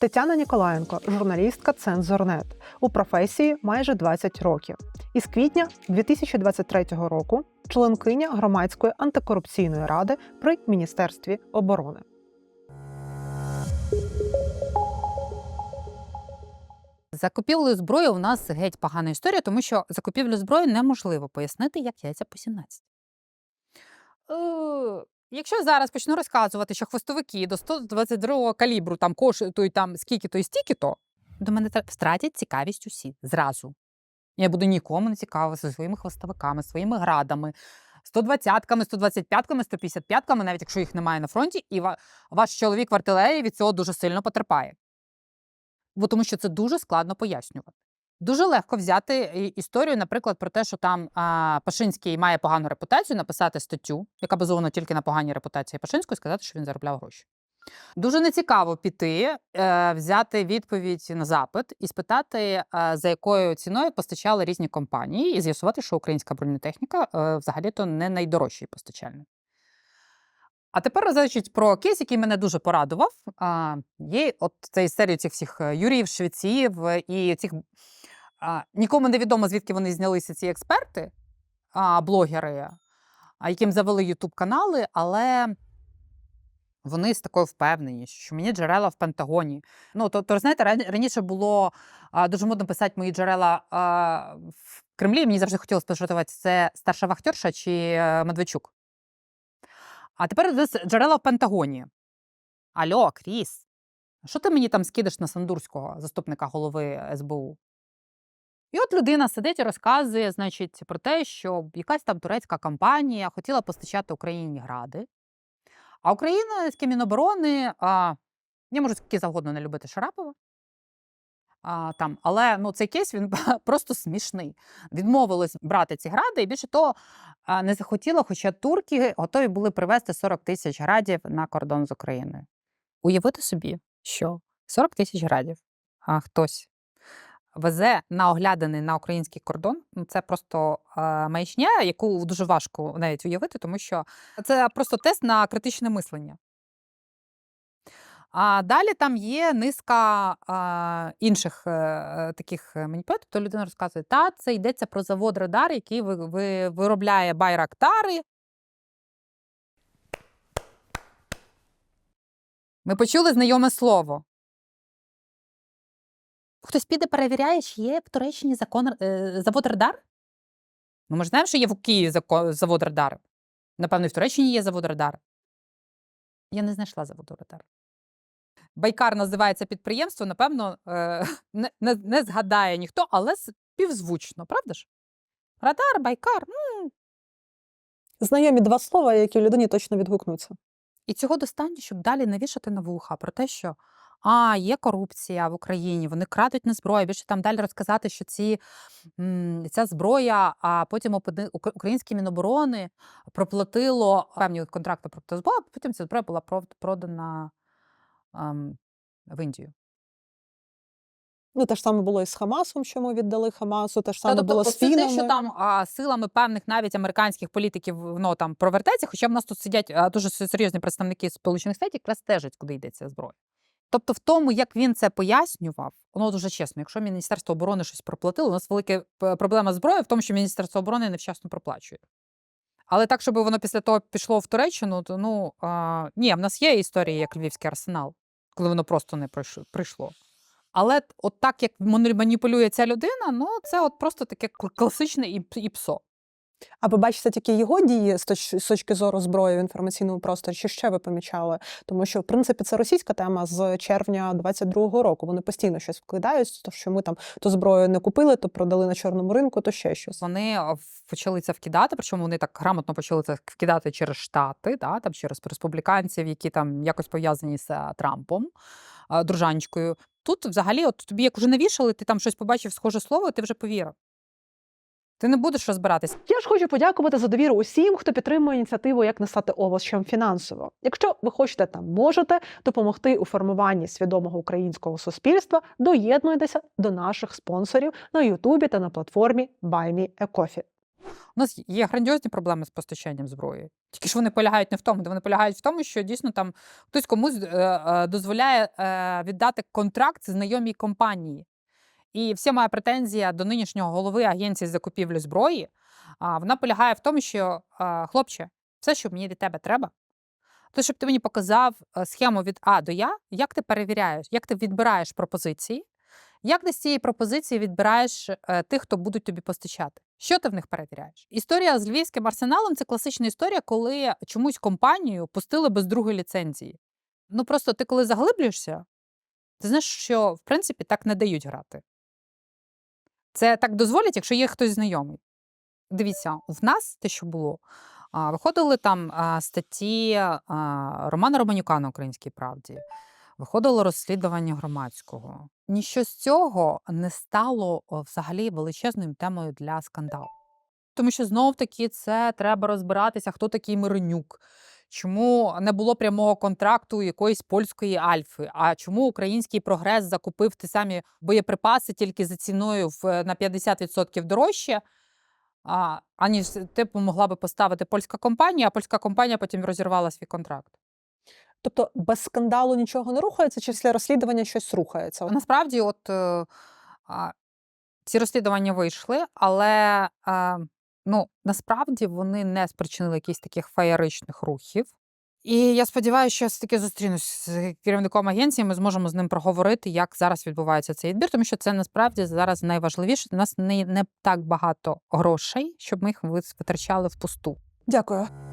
Тетяна Ніколаєнко, журналістка Цензорнет. У професії майже 20 років. Із квітня 2023 року членкиня громадської антикорупційної ради при Міністерстві оборони. Закупівлею зброї у нас геть погана історія, тому що закупівлю зброї неможливо пояснити, як яйця по 17. Якщо зараз почну розказувати, що хвостовики до 122 калібру там коштують там скільки-то і стільки-то, до мене втратять цікавість усі зразу. Я буду нікому не цікава зі своїми хвостовиками, своїми градами, 120-ками, 125-ками, 155-ками, навіть якщо їх немає на фронті, і ваш чоловік в артилерії від цього дуже сильно потерпає бо тому що це дуже складно пояснювати. Дуже легко взяти історію, наприклад, про те, що там а, Пашинський має погану репутацію, написати статтю, яка базована тільки на поганій репутації Пашинського, і сказати, що він заробляв гроші. Дуже нецікаво піти, е, взяти відповідь на запит і спитати, е, за якою ціною постачали різні компанії, і з'ясувати, що українська бронетехніка е, взагалі-то не найдорожчий постачальник. А тепер розказуючи про кейс, який мене дуже порадував. А, є от цей серію цих всіх е, Юріїв, Швеців е, і цих а, нікому не відомо, звідки вони знялися ці експерти, а, блогери, а, яким завели Ютуб канали, але вони з такою впевненістю, що мені джерела в Пентагоні. Ну, то, то знаєте, раніше було а, дуже модно писати мої джерела а, в Кремлі. Мені завжди хотілося пожартувати, це старша вахтерша чи е, Медведчук. А тепер джерела в Пентагоні. Альо, Кріс, що ти мені там скидаш на Сандурського, заступника голови СБУ? І от людина сидить і розказує, значить, про те, що якась там турецька компанія хотіла постачати Україні гради. А українське Міноборони, а, я можу скільки завгодно не любити Шарапова. А, там, але ну, цей кейс він просто смішний. Відмовились брати ці гради, і більше того, не захотіло, хоча турки готові були привезти 40 тисяч градів на кордон з Україною. Уявити собі, що 40 тисяч градів, а хтось везе на огляданий на український кордон. Ну, Це просто е, маячня, яку дуже важко навіть уявити, тому що це просто тест на критичне мислення. А далі там є низка а, інших е, е, таких е, маніпуляцій. То людина розказує, та це йдеться про завод Радар, який ви, ви, виробляє байрактари. Ми почули знайоме слово. Хтось піде перевіряє, чи є в Туреччині закон, е, завод Радар? Ну, ми ж знаємо, що є в Києві завод Радар. Напевно, і в Туреччині є завод Радар. Я не знайшла заводу Радар. Байкар називається підприємство, напевно, е, не, не, не згадає ніхто, але співзвучно, правда ж? Радар, байкар. Ну, Знайомі два слова, які людині точно відгукнуться. І цього достатньо, щоб далі навішати на вуха про те, що а, є корупція в Україні, вони крадуть на зброю. Більше там далі розказати, що ці, ця зброя, а потім опини- ук- українське міноборони проплатило певні контракти про зброю, а потім ця зброя була продана ем, в Індію. Ну, те ж саме було і з Хамасом, що ми віддали Хамасу, те ж Та, тобто, було з оце те, що там а, силами певних навіть американських політиків воно там провертається, хоча в нас тут сидять а, дуже серйозні представники Сполучених Штатів, якраз стежать, куди йде ця зброя. Тобто, в тому, як він це пояснював, воно дуже чесно. Якщо Міністерство оборони щось проплатило, у нас велика проблема зброї в тому, що Міністерство оборони невчасно проплачує. Але так, щоб воно після того пішло в Туреччину, то ну а, ні, в нас є історії, як Львівський арсенал, коли воно просто не прийшло. Але от так, як маніпулює ця людина, ну це от просто таке кл- класичне і, п- і псо. А ви бачите тільки його дії з точ- точки зору зброї в інформаційному просторі, чи ще ви помічали? Тому що, в принципі, це російська тема з червня 22-го року. Вони постійно щось вкидають, то що ми там то зброю не купили, то продали на чорному ринку, то ще щось. Вони почали це вкидати, причому вони так грамотно почали це вкидати через штати, да, там через республіканців, які там якось пов'язані з Трампом, а, дружанечкою. Тут взагалі, от тобі як вже навішали, ти там щось побачив схоже слово, ти вже повірив. Ти не будеш розбиратись. Я ж хочу подякувати за довіру усім, хто підтримує ініціативу як не стати овочем фінансово. Якщо ви хочете та можете допомогти у формуванні свідомого українського суспільства, доєднуйтеся до наших спонсорів на Ютубі та на платформі BuyMeACoffee. У нас є грандіозні проблеми з постачанням зброї. Тільки ж вони полягають не в тому, де вони полягають в тому, що дійсно там хтось комусь е, е, дозволяє е, віддати контракт знайомій компанії. І вся моя претензія до нинішнього голови агенції з закупівлі зброї, вона полягає в тому, що хлопче, все, що мені від тебе треба, то щоб ти мені показав е, схему від А до Я, як ти перевіряєш, як ти відбираєш пропозиції, як ти з цієї пропозиції відбираєш е, тих, хто будуть тобі постачати? Що ти в них перевіряєш? Історія з львівським арсеналом це класична історія, коли чомусь компанію пустили без другої ліцензії. Ну просто ти коли заглиблюєшся, ти знаєш, що в принципі так не дають грати. Це так дозволять, якщо є хтось знайомий. Дивіться, в нас те, що було, виходили там статті Романа Романюка на Українській правді, виходило розслідування громадського. Ніщо з цього не стало взагалі величезною темою для скандалу. Тому що знов таки це треба розбиратися, хто такий Миронюк. Чому не було прямого контракту якоїсь польської альфи? А чому український прогрес закупив ті самі боєприпаси тільки за ціною в на 50% дорожче? А, аніж типу могла би поставити польська компанія, а польська компанія потім розірвала свій контракт. Тобто без скандалу нічого не рухається, чи після розслідування щось рухається? Насправді, от е, а, ці розслідування вийшли, але е, ну, насправді вони не спричинили якихось таких феєричних рухів. І я сподіваюся, що я все-таки зустрінусь з керівником агенції. Ми зможемо з ним проговорити, як зараз відбувається цей відбір, тому що це насправді зараз найважливіше. У нас не, не так багато грошей, щоб ми їх витрачали впусту. Дякую.